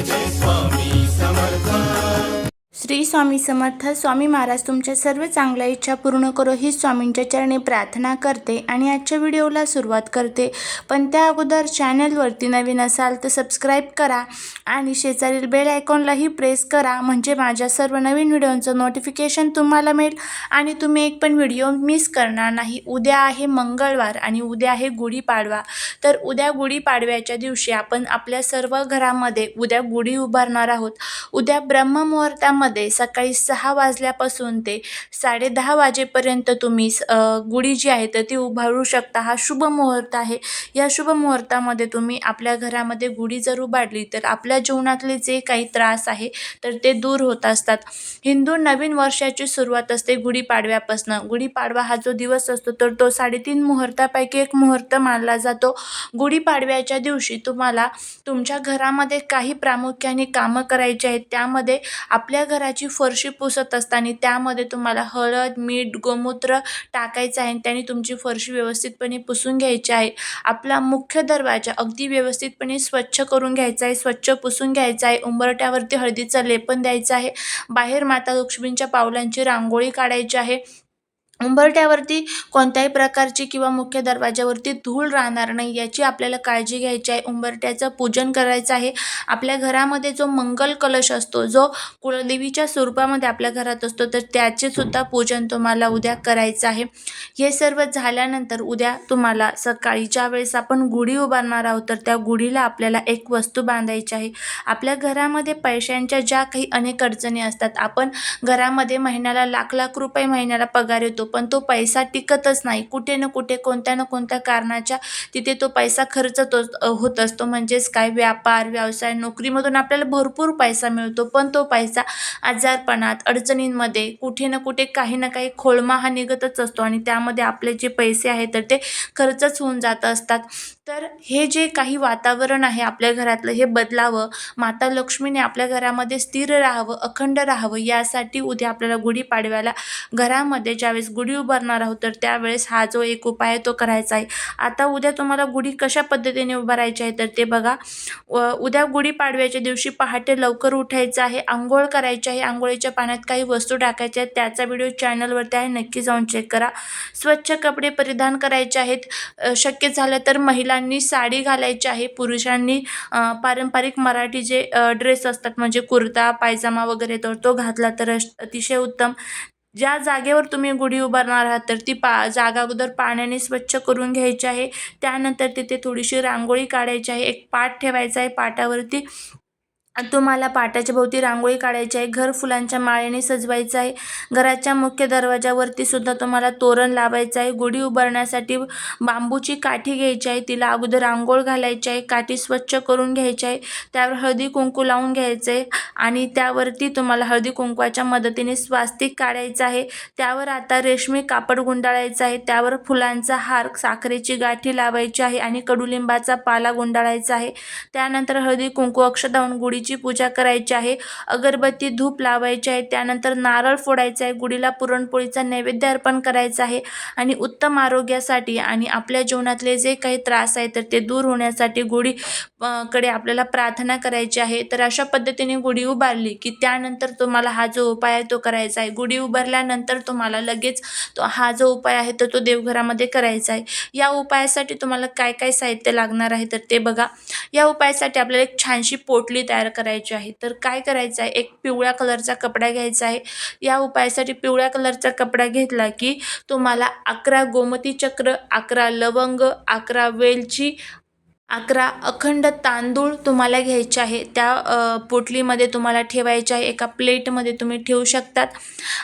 जय जय स्वामी समर्थ श्री स्वामी समर्थ स्वामी महाराज तुमच्या सर्व चांगल्या इच्छा पूर्ण करो ही स्वामींच्या चरणी प्रार्थना करते आणि आजच्या व्हिडिओला सुरुवात करते. पण त्या अगोदर चॅनलवरती नवीन असाल तर सबस्क्राईब करा आणि शेजारील बेल आयकॉनलाही प्रेस करा म्हणजे माझ्या सर्व नवीन व्हिडिओंचं नोटिफिकेशन तुम्हाला मिळेल. आणि तुम्ही एक पण व्हिडिओ मिस करणार नाही. उद्या आहे मंगळवार आणि उद्या आहे गुढीपाडवा. तर उद्या गुढीपाडव्याच्या दिवशी आपण आपल्या सर्व घरामध्ये उद्या गुढी उभारणार आहोत. उद्या ब्रह्ममुहूर्तामध्ये मध्ये सकाळी सहा वाजल्यापासून ते साडेदहा वाजेपर्यंत तुम्ही गुढी जी आहे तर ती उभारू शकता. हा शुभ मुहूर्त आहे. या शुभ मुहूर्तामध्ये तुम्ही आपल्या घरामध्ये गुढी जर उभारली तर आपल्या जीवनातले जे काही त्रास आहे तर ते दूर होत असतात. हिंदू नवीन वर्षाची सुरुवात असते गुढीपाडव्यापासून गुढीपाडवा हा जो दिवस असतो तर तो साडेतीन मुहूर्तापैकी एक मुहूर्त मानला जातो. गुढीपाडव्याच्या दिवशी तुम्हाला तुमच्या घरामध्ये काही प्रामुख्याने कामं करायची आहेत. त्यामध्ये आपल्या घराची फरशी पुसत असताना त्यामध्ये तुम्हाला हळद मीठ गोमूत्र टाकायचं आहे आणि त्याने तुमची फरशी व्यवस्थितपणे पुसून घ्यायची आहे. आपला मुख्य दरवाजा अगदी व्यवस्थितपणे स्वच्छ करून घ्यायचा आहे स्वच्छ पुसून घ्यायचा आहे. उंबरट्यावरती हळदीचं लेपन द्यायचं आहे. बाहेर माता लक्ष्मींच्या पावलांची रांगोळी काढायची आहे. उंबरट्यावरती कोणत्याही प्रकारची किंवा मुख्य दरवाजावरती धूळ राहणार नाही याची आपल्याला काळजी घ्यायची आहे. उंबरट्याचं पूजन करायचं आहे. आपल्या घरामध्ये जो मंगल कलश असतो जो कुळदेवीच्या स्वरूपामध्ये आपल्या घरात असतो तर त्याचे सुद्धा पूजन तुम्हाला उद्या करायचं आहे. हे सर्व झाल्यानंतर उद्या तुम्हाला सकाळी ज्या वेळेस आपण गुढी उभारणार आहोत तर त्या गुढीला आपल्याला एक वस्तू बांधायची आहे. आपल्या घरामध्ये पैशांच्या ज्या काही अनेक अडचणी असतात आपण घरामध्ये महिन्याला लाख लाख रुपये महिन्याला पगार येतो पण तो पैसा टिकतच नाही. कुठे ना कुठे कोणत्या ना कोणत्या कारणाच्या तिथे तो पैसा खर्च तो होत असतो. म्हणजेच काय? व्यापार व्यवसाय नोकरीमधून आपल्याला भरपूर पैसा मिळतो. पण तो पैसा आजारपणात अडचणींमध्ये कुठे ना कुठे काही ना काही खोळमा हा निघतच असतो. आणि त्यामध्ये आपले जे पैसे आहेत तर ते खर्चच होऊन जात असतात. तर हे जे काही वातावरण आहे आपल्या घरातलं हे बदलावं माता लक्ष्मीने आपल्या घरामध्ये स्थिर राहावं अखंड राहावं यासाठी उद्या आपल्याला गुढीपाडव्याला घरामध्ये ज्यावेळेस गुढी उभारणार आहोत तर त्यावेळेस हा जो एक उपाय आहे तो करायचा आहे. आता उद्या तुम्हाला गुढी कशा पद्धतीने उभारायची आहे तर ते बघा. व- उद्या गुढीपाडव्याच्या दिवशी पहाटे लवकर उठायचं आहे आंघोळ करायची आहे आंघोळीच्या पाण्यात काही वस्तू टाकायच्या आहेत त्याचा व्हिडिओ चॅनलवरती आहे नक्की जाऊन चेक करा. स्वच्छ कपडे परिधान करायचे आहेत. शक्य झालं तर महिलांनी साडी घालायची आहे. पुरुषांनी पारंपरिक मराठी जे ड्रेस असतात म्हणजे कुर्ता पायजामा वगैरे तर तो घातला तर अश- अतिशय उत्तम. ज्या जागेवर तुम्ही गुढी उभारणार आहात तर ती पा जागा अगोदर पाण्याने स्वच्छ करून घ्यायची आहे. त्यानंतर तिथे थोडीशी रांगोळी काढायची आहे. एक पाट ठेवायचा आहे. पाटावरती तुम्हाला पाटाच्या भोवती रांगोळी काढायची आहे घर फुलांच्या माळेने सजवायचं आहे घराच्या मुख्य दरवाजावरती सुद्धा तुम्हाला तोरण लावायचं आहे गुढी उभारण्यासाठी बांबूची काठी घ्यायची आहे तिला अगोदर रांगोळ घालायची आहे काठी स्वच्छ करून घ्यायची आहे त्यावर हळदी कुंकू लावून घ्यायचं आहे. आणि त्यावरती तुम्हाला हळदी कुंकवाच्या मदतीने स्वास्तिक काढायचं आहे. त्यावर आता रेशमी कापड गुंडाळायचं आहे. त्यावर फुलांचा हार साखरेची गाठी लावायची आहे आणि कडुलिंबाचा पाला गुंडाळायचा आहे. त्यानंतर हळदी कुंकू अक्षदावून गुढीची पूजा करायची आहे. अगरबत्ती धूप लावायची आहे. त्यानंतर नारळ फोडायचा आहे. गुढीला पुरणपोळीचा नैवेद्य अर्पण करायचा आहे. आणि उत्तम आरोग्यासाठी आणि आपल्या जीवनातले जे काही त्रास आहे तर ते दूर होण्यासाठी गुढी कडे आपल्याला प्रार्थना करायची आहे तर अशा पद्धतीने गुढी उभारली की त्यानंतर तुम्हाला हा जो उपाय आहे तो करायचा आहे. गुढी उभारल्यानंतर तुम्हाला लगेच तो हा जो उपाय आहे तर तो देवघरामध्ये करायचा आहे. या उपायासाठी तुम्हाला काय काय साहित्य लागणार आहे तर ते बघा. या उपायासाठी आपल्याला एक छानशी पोटली तयार करायची आहे. तर काय करायचं आहे? एक पिवळ्या कलरचा कपडा घ्यायचा आहे. या उपायासाठी पिवळ्या कलरचा कपडा घेतला की तुम्हाला अकरा गोमती चक्र अकरा लवंग अकरा वेलची अकरा अखंड तांदूळ तुम्हाला घ्यायचे आहे. त्या पोटलीमध्ये तुम्हाला ठेवायचे आहे. एका प्लेटमध्ये तुम्ही ठेवू शकतात.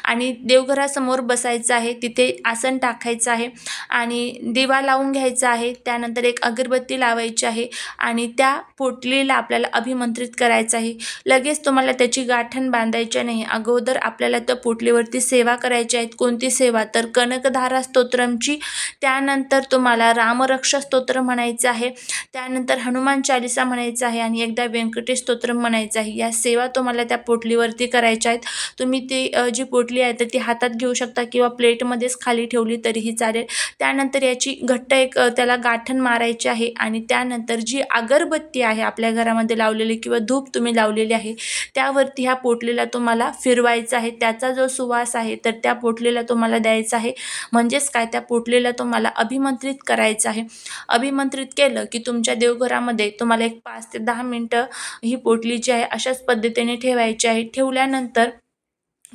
आणि देवघरासमोर बसायचं आहे. तिथे आसन टाकायचं आहे. आणि दिवा लावून घ्यायचा आहे. त्यानंतर एक अगरबत्ती लावायची आहे. आणि त्या पोटलीला आपल्याला अभिमंत्रित करायचं आहे. लगेच तुम्हाला त्याची गाठण बांधायची नाही. अगोदर आपल्याला त्या पोटलीवरती सेवा करायची आहेत. कोणती सेवा? तर कनकधारा स्तोत्रमची. त्यानंतर तुम्हाला रामरक्षा स्तोत्र म्हणायचं आहे. त्यानंतर हनुमान चालिसा म्हणायचं आहे आणि एकदा व्यंकटेश स्तोत्रम म्हणायचं आहे. या सेवा तुम्हाला त्या पोटलीवरती करायच्या आहेत. तुम्ही ती जी पोटली आहे तर ती हातात घेऊ शकता किंवा प्लेटमध्येच खाली ठेवली तरीही चालेल. त्यानंतर याची घट्ट एक त्याला गाठण मारायची आहे आणि त्यानंतर जी अगरबत्ती आहे आपल्या घरामध्ये लावलेली किंवा धूप तुम्ही लावलेली आहे त्यावरती ह्या पोटलीला तुम्हाला फिरवायचं आहे. त्याचा जो सुवास आहे तर त्या पोटलीला तुम्हाला द्यायचा आहे. म्हणजेच काय? त्या पोटलीला तुम्हाला अभिमंत्रित करायचं आहे. अभिमंत्रित केलं की तुमच्या तुमच्या देवघरामध्ये तुम्हाला एक पाच ते दहा मिनटं ही पोटली जी आहे अशाच पद्धतीने ठेवायची आहे. ठेवल्यानंतर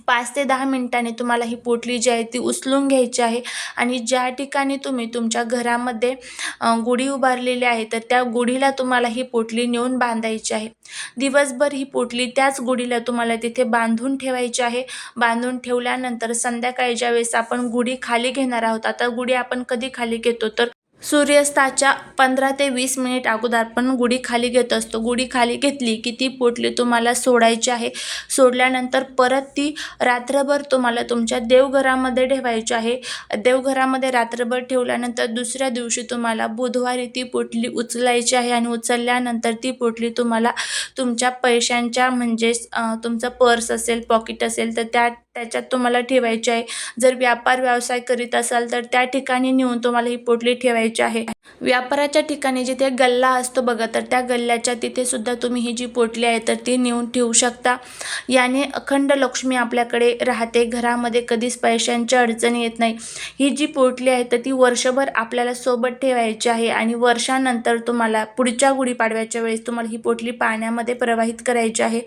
पाच ते दहा मिनिटांनी तुम्हाला ही पोटली जी आहे ती उचलून घ्यायची आहे. आणि ज्या ठिकाणी तुम्ही तुमच्या घरामध्ये गुढी उभारलेली आहे तर त्या गुढीला तुम्हाला ही पोटली नेऊन बांधायची आहे. दिवसभर ही पोटली त्याच गुढीला तुम्हाला तिथे बांधून ठेवायची आहे. बांधून ठेवल्यानंतर संध्याकाळी ज्यावेळेस आपण गुढी खाली घेणार आहोत आता गुढी आपण कधी खाली घेतो? तर सूर्यास्ताच्या पंधरा ते वीस मिनिट अगोदर आपण गुढी खाली घेत असतो. गुढी खाली घेतली की ती पोटली तुम्हाला सोडायची आहे. सोडल्यानंतर परत ती रात्रभर तुम्हाला तुमच्या देवघरामध्ये ठेवायची आहे. देवघरामध्ये रात्रभर ठेवल्यानंतर दुसऱ्या दिवशी तुम्हाला बुधवारी ती पोटली उचलायची आहे आणि उचलल्यानंतर ती पोटली तुम्हाला तुमच्या पैशांच्या म्हणजेच तुमचं पर्स असेल पॉकेट असेल तर त्या त्याच्यात तुम्हाला ठेवायची आहे. जर व्यापार व्यवसाय करीत असाल तर त्या ठिकाणी नेऊन तुम्हाला ही पोटली ठेवायची आहे. व्यापाराच्या ठिकाणी जिथे गल्ला असतो बघा तर त्या गल्ल्याच्या तिथे सुद्धा तुम्ही ही जी पोटली आहे तर ती नेऊन ठेवू शकता. याने अखंड लक्ष्मी आपल्याकडे राहते. घरामध्ये कधीच पैशांची अडचणी येत नाही. ही जी पोटली आहे तर ती वर्षभर आपल्याला सोबत ठेवायची आहे आणि वर्षानंतर तुम्हाला पुढच्या गुढीपाडव्याच्या वेळेस तुम्हाला ही पोटली पाण्यामध्ये प्रवाहित करायची आहे.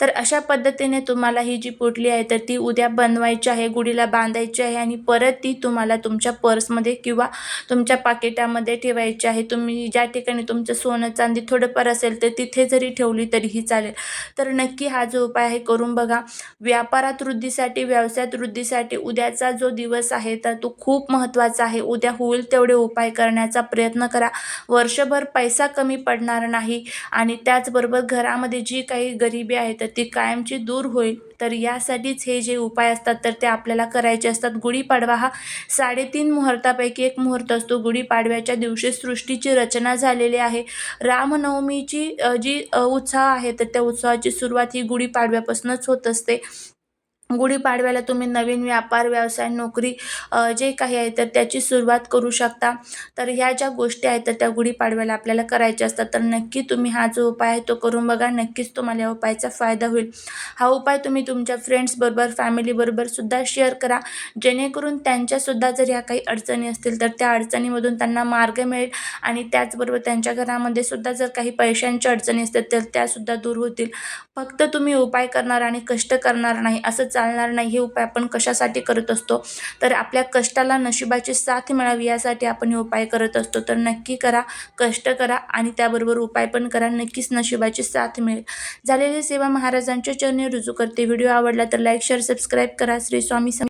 तर अशा पद्धतीने तुम्हाला ही जी पोटली आहे तर ती उद्या बनवायची आहे गुढीला बांधायची आहे आणि परत ती तुम्हाला तुमच्या पर्समध्ये किंवा तुमच्या पाकिटामध्ये ठेवायची आहे. तुम्ही ज्या ठिकाणी तुमचं सोनं चांदी थोडंफार असेल तर तिथे जरी ठेवली तरीही चालेल. तर नक्की हा जो उपाय आहे करून बघा. व्यापारात वृद्धीसाठी व्यवसायात वृद्धीसाठी उद्याचा जो दिवस आहे तर तो खूप महत्त्वाचा आहे. उद्या होईल तेवढे उपाय करण्याचा प्रयत्न करा. वर्षभर पैसा कमी पडणार नाही आणि त्याचबरोबर घरामध्ये जी काही गरिबी आहे तर ती कायमची दूर होईल. तर यासाठीच हे जे उपाय असतात तर ते आपल्याला करायचे असतात. गुढीपाडवा हा साडेतीन मुहूर्तापैकी एक मुहूर्त असतो. गुढीपाडव्याच्या दिवशी सृष्टीची रचना झालेली आहे. रामनवमीची जी उत्साह आहे तर त्या उत्सवाची सुरुवात ही गुढीपाडव्यापासूनच होत असते. गुढीपाडव्याला तुम्ही नवीन व्यापार व्यवसाय नोकरी जे काही आहे तर त्याची सुरुवात करू शकता. तर ह्या ज्या गोष्टी आहेत तर त्या गुढीपाडव्याला आपल्याला करायच्या असतात. तर नक्की तुम्ही हा जो उपाय आहे तो करून बघा. नक्कीच तुम्हाला या उपायाचा फायदा होईल. हा उपाय तुम्ही तुमच्या फ्रेंड्सबरोबर फॅमिलीबरोबर सुद्धा शेअर करा. जेणेकरून त्यांच्यासुद्धा जर ह्या काही अडचणी असतील तर त्या अडचणीमधून त्यांना मार्ग मिळेल. आणि त्याचबरोबर त्यांच्या घरामध्ये सुद्धा जर काही पैशांच्या अडचणी असतील तर त्यासुद्धा दूर होतील. फक्त तुम्ही उपाय करणार आणि कष्ट करणार नाही असं चालणार नाही हे उपाय आपण कशासाठी करत असतो? तर आपल्या कष्टाला नशिबाची साथ मिळावी यासाठी आपण हे उपाय करत असतो. तर नक्की करा कष्ट करा आणि त्याबरोबर उपाय पण करा. नक्कीच नशिबाची साथ मिळेल. झालेली सेवा महाराजांच्या चरणी रुजू करते. व्हिडिओ आवडला तर लाईक शेअर सबस्क्राईब करा. श्री स्वामी